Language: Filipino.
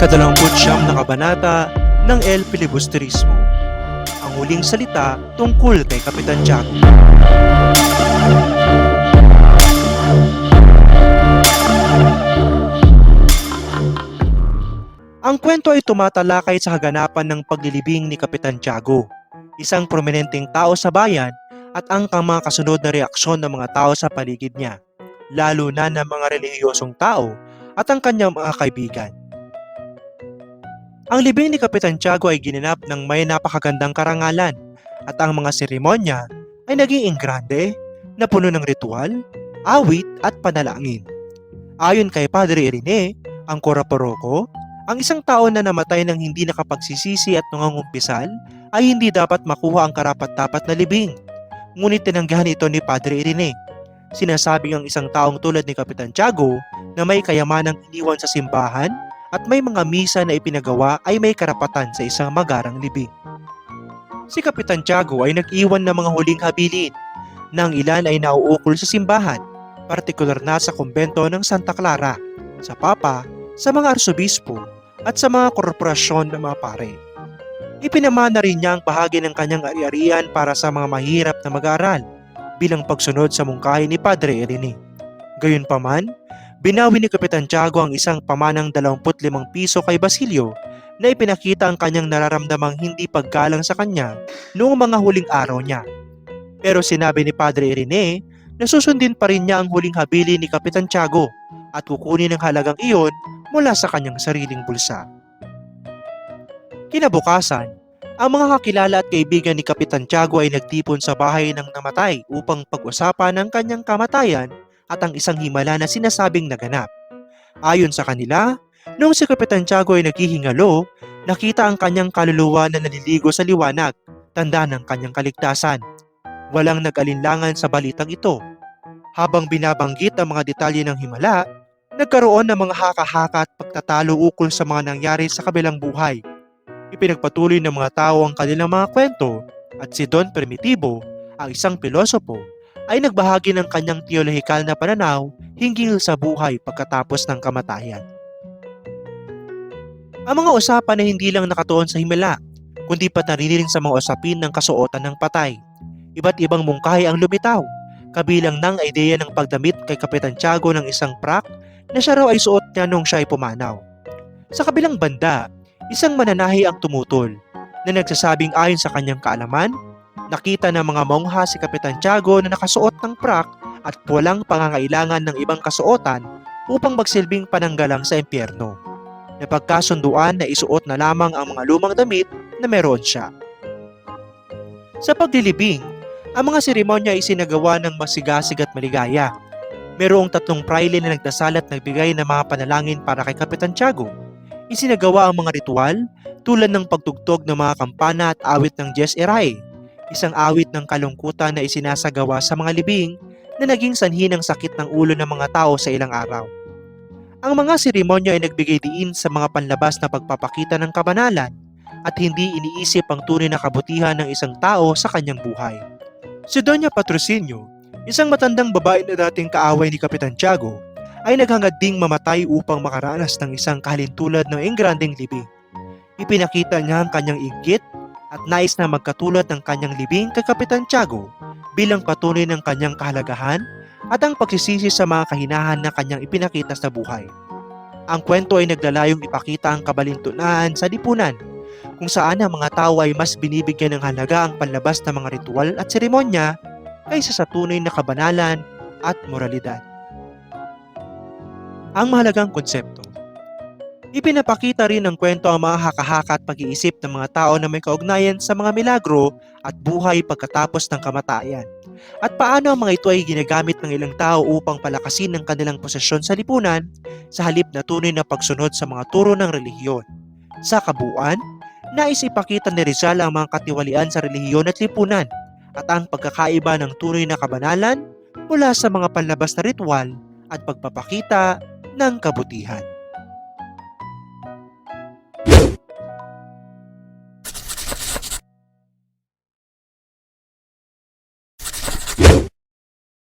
ang ikadalawamput siyam na kabanata ng El Filibusterismo. Ang huling salita tungkol kay Kapitan Tiago. Ang kwento ay tumatalakay sa kaganapan ng paglilibing ni Kapitan Tiago, isang prominenteng tao sa bayan at ang mga kasunod na reaksyon ng mga tao sa paligid niya, lalo na ng mga relihiyosong tao at ang kanyang mga kaibigan. Ang libing ni Kapitan Tiago ay ginanap ng may napakagandang karangalan at ang mga seremonya ay naging grande na puno ng ritual, awit at panalangin. Ayon kay Padre Irene, ang Koraporoko, ang isang tao na namatay ng hindi nakapagsisisi at nangungumpisal ay hindi dapat makuha ang karapat-dapat na libing. Ngunit tinanggihan ito ni Padre Irene. Sinasabing ang isang taong tulad ni Kapitan Tiago na may kayamanang iniwan sa simbahan at may mga misa na ipinagawa ay may karapatan sa isang magarang libing. Si Kapitan Tiago ay nag-iwan ng mga huling habilin na ang ilan ay nauukol sa simbahan, partikular na sa kumbento ng Santa Clara, sa Papa, sa mga arsobispo at sa mga korporasyon ng mga pare. Ipinamana rin niya ang bahagi ng kanyang ari-arian para sa mga mahirap na mag-aaral bilang pagsunod sa mungkahi ni Padre Irene. Gayunpaman, binawi ni Kapitan Tiago ang isang pamanang 25 piso kay Basilio na ipinakita ang kanyang nararamdamang hindi paggalang sa kanya noong mga huling araw niya. Pero sinabi ni Padre Irene na susundin pa rin niya ang huling habili ni Kapitan Tiago at kukunin ang halagang iyon mula sa kanyang sariling bulsa. Kinabukasan, ang mga kakilala at kaibigan ni Kapitan Tiago ay nagtipon sa bahay ng namatay upang pag-usapan ang kanyang kamatayan at ang isang himala na sinasabing naganap. Ayon sa kanila, noong si Kapitan Tiago ay naghihingalo, nakita ang kanyang kaluluwa na naliligo sa liwanag, tanda ng kanyang kaligtasan. Walang nag-alinlangan sa balitang ito. Habang binabanggit ang mga detalye ng himala, nagkaroon ng mga haka-haka at pagtatalo ukol sa mga nangyari sa kabilang buhay. Ipinagpatuloy ng mga tao ang kanilang mga kwento at si Don Primitibo, ang isang pilosopo, ay nagbahagi ng kanyang teolohikal na pananaw hinggil sa buhay pagkatapos ng kamatayan. Ang mga usapan ay hindi lang nakatuon sa himala, kundi pa naririnig sa mga usapin ng kasuotan ng patay. Iba't ibang mungkahi ang lumitaw, kabilang ng ideya ng pagdamit kay Kapitan Tiago ng isang prak na siya raw ay suot niya nung siya ay pumanaw. Sa kabilang banda, isang mananahi ang tumutol na nagsasabing ayon sa kanyang kaalaman, nakita ng mga mongha si Kapitan Tiago na nakasuot ng prak at walang pangangailangan ng ibang kasuotan upang magsilbing pananggalang sa impyerno. Napagkasunduan na isuot na lamang ang mga lumang damit na meron siya. Sa paglilibing, ang mga seremonya ay sinagawa ng masigasig at maligaya. Merong tatlong praile na nagdasal at nagbigay ng mga panalangin para kay Kapitan Tiago. Isinagawa ang mga ritual tulad ng pagtugtog ng mga kampana at awit ng Jes Eray, isang awit ng kalungkutan na isinasagawa sa mga libing na naging sanhi ng sakit ng ulo ng mga tao sa ilang araw. Ang mga seremonya ay nagbigay diin sa mga panlabas na pagpapakita ng kabanalan at hindi iniisip ang tunay na kabutihan ng isang tao sa kanyang buhay. Si Doña Patrocinio, isang matandang babae na dating kaaway ni Kapitan Tiago, ay naghangad ding mamatay upang makaranas ng isang kahalintulad ng engrandeng libing. Ipinakita niya ang kanyang inggit at nais na magkatulad ng kanyang libing kay Kapitan Tiago bilang patunay ng kanyang kahalagahan at ang pagsisisi sa mga kahinahan na kanyang ipinakita sa buhay. Ang kwento ay naglalayong ipakita ang kabalintunaan sa lipunan kung saan ang mga tao ay mas binibigyan ng halaga ang panlabas ng mga ritual at seremonya kaysa sa tunay na kabanalan at moralidad. Ang mahalagang konsepto Ipinapakita rin ng kwento ang mga haka-haka at pag-iisip ng mga tao na may kaugnayan sa mga milagro at buhay pagkatapos ng kamatayan. At paano ang mga ito ay ginagamit ng ilang tao upang palakasin ang kanilang posisyon sa lipunan sa halip na tunay na pagsunod sa mga turo ng relihiyon. Sa kabuuan, nais ipakita ni Rizal ang mga katiwalian sa relihiyon at lipunan at ang pagkakaiba ng tunay na kabanalan mula sa mga panlabas na ritual at pagpapakita ng kabutihan.